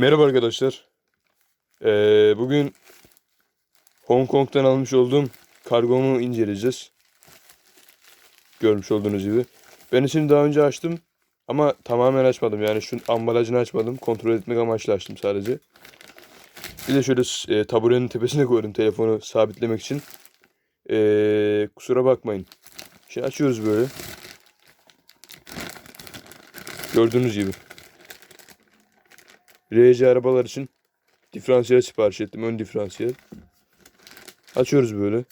Merhaba arkadaşlar. Ee, bugün Hong Kong'dan almış olduğum kargomu inceleyeceğiz. Görmüş olduğunuz gibi. Ben için daha önce açtım ama tamamen açmadım. Yani şu ambalajını açmadım. Kontrol etmek amaçlı açtım sadece. Bir de şöyle e, taburenin tepesine koydum telefonu sabitlemek için. Ee, kusura bakmayın. Şimdi açıyoruz böyle. Gördüğünüz gibi. RC arabalar için diferansiyel sipariş ettim. Ön diferansiyel. Açıyoruz böyle.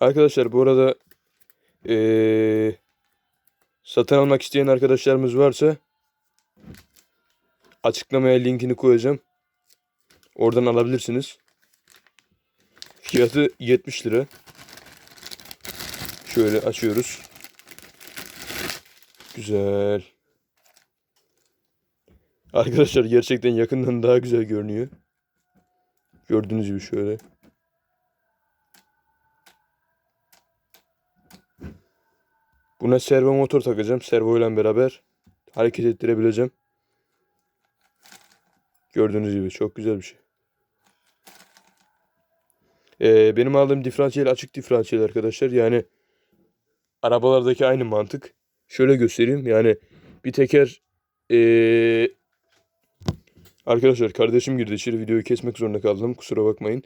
Arkadaşlar bu arada eee, satın almak isteyen arkadaşlarımız varsa açıklamaya linkini koyacağım. Oradan alabilirsiniz. Fiyatı 70 lira. Şöyle açıyoruz. Güzel. Arkadaşlar gerçekten yakından daha güzel görünüyor. Gördüğünüz gibi şöyle. Buna servo motor takacağım. Servo ile beraber hareket ettirebileceğim. Gördüğünüz gibi çok güzel bir şey. Ee, benim aldığım diferansiyel açık diferansiyel arkadaşlar. Yani arabalardaki aynı mantık. Şöyle göstereyim. Yani bir teker ee, arkadaşlar kardeşim girdi içeri videoyu kesmek zorunda kaldım. Kusura bakmayın.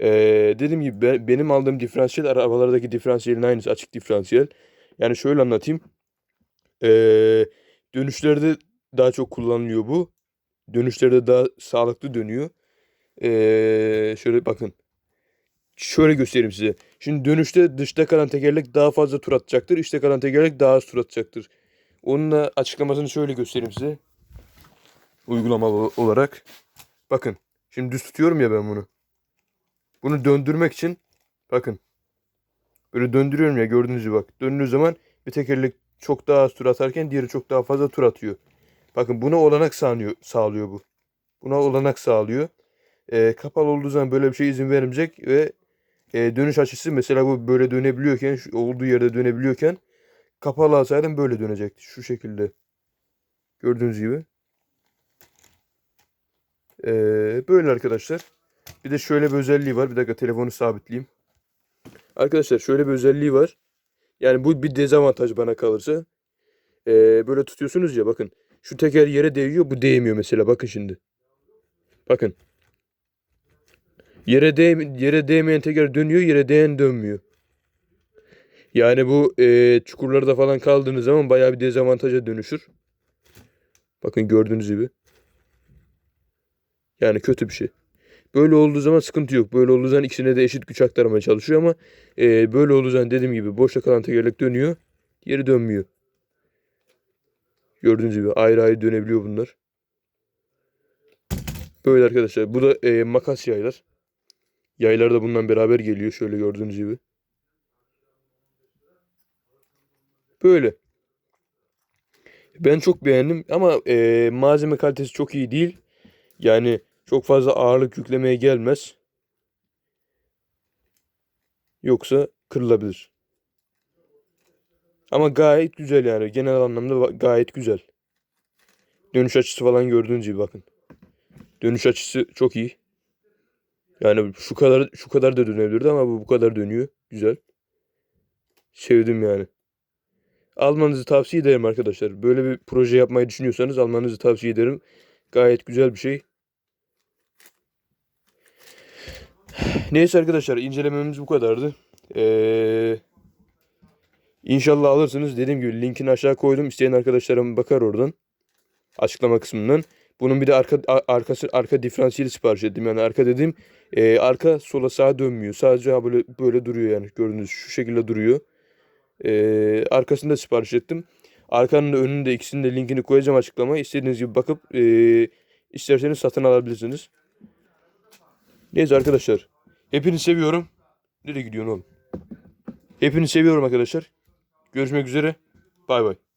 Ee, dediğim gibi ben- benim aldığım diferansiyel arabalardaki diferansiyelin aynısı açık diferansiyel. Yani şöyle anlatayım. Ee, dönüşlerde daha çok kullanılıyor bu. Dönüşlerde daha sağlıklı dönüyor. Ee, şöyle bakın. Şöyle göstereyim size. Şimdi dönüşte dışta kalan tekerlek daha fazla tur atacaktır. İçte kalan tekerlek daha az tur atacaktır. Onun da açıklamasını şöyle göstereyim size. Uygulamalı olarak. Bakın. Şimdi düz tutuyorum ya ben bunu. Bunu döndürmek için bakın. Böyle döndürüyorum ya gördüğünüz gibi bak. Döndüğü zaman bir tekerlek çok daha az tur atarken diğeri çok daha fazla tur atıyor. Bakın buna olanak sağlıyor, sağlıyor bu. Buna olanak sağlıyor. Ee, kapalı olduğu zaman böyle bir şey izin vermeyecek ve e, dönüş açısı mesela bu böyle dönebiliyorken şu olduğu yerde dönebiliyorken kapalı alsaydım böyle dönecekti. Şu şekilde. Gördüğünüz gibi. Ee, böyle arkadaşlar. Bir de şöyle bir özelliği var. Bir dakika telefonu sabitleyeyim. Arkadaşlar şöyle bir özelliği var. Yani bu bir dezavantaj bana kalırsa. Ee, böyle tutuyorsunuz ya bakın. Şu teker yere değiyor bu değmiyor mesela bakın şimdi. Bakın. Yere, değ yere değmeyen teker dönüyor yere değen dönmüyor. Yani bu e, çukurlarda falan kaldığınız zaman bayağı bir dezavantaja dönüşür. Bakın gördüğünüz gibi. Yani kötü bir şey. Böyle olduğu zaman sıkıntı yok. Böyle olduğu zaman ikisine de eşit güç aktarmaya çalışıyor ama e, böyle olduğu zaman dediğim gibi boşta kalan tekerlek dönüyor. Geri dönmüyor. Gördüğünüz gibi ayrı ayrı dönebiliyor bunlar. Böyle arkadaşlar. Bu da e, makas yaylar. Yaylar da bundan beraber geliyor. Şöyle gördüğünüz gibi. Böyle. Ben çok beğendim ama e, malzeme kalitesi çok iyi değil. Yani çok fazla ağırlık yüklemeye gelmez. Yoksa kırılabilir. Ama gayet güzel yani. Genel anlamda gayet güzel. Dönüş açısı falan gördüğünüz gibi bakın. Dönüş açısı çok iyi. Yani şu kadar şu kadar da dönebilirdi ama bu bu kadar dönüyor. Güzel. Sevdim yani. Almanızı tavsiye ederim arkadaşlar. Böyle bir proje yapmayı düşünüyorsanız almanızı tavsiye ederim. Gayet güzel bir şey. Neyse arkadaşlar incelememiz bu kadardı. Ee, inşallah alırsınız. Dediğim gibi linkini aşağı koydum. İsteyen arkadaşlarım bakar oradan. Açıklama kısmından. Bunun bir de arka arkası arka diferansiyeli sipariş ettim. Yani arka dediğim e, arka sola sağa dönmüyor. Sadece böyle böyle duruyor yani gördüğünüz şu şekilde duruyor. E, arkasını da sipariş ettim. Arkanın da önünün ikisinin de linkini koyacağım açıklamaya. İstediğiniz gibi bakıp e, isterseniz satın alabilirsiniz. Neyse arkadaşlar. Hepinizi seviyorum. Nereye gidiyorsun oğlum? Hepinizi seviyorum arkadaşlar. Görüşmek üzere. Bay bay.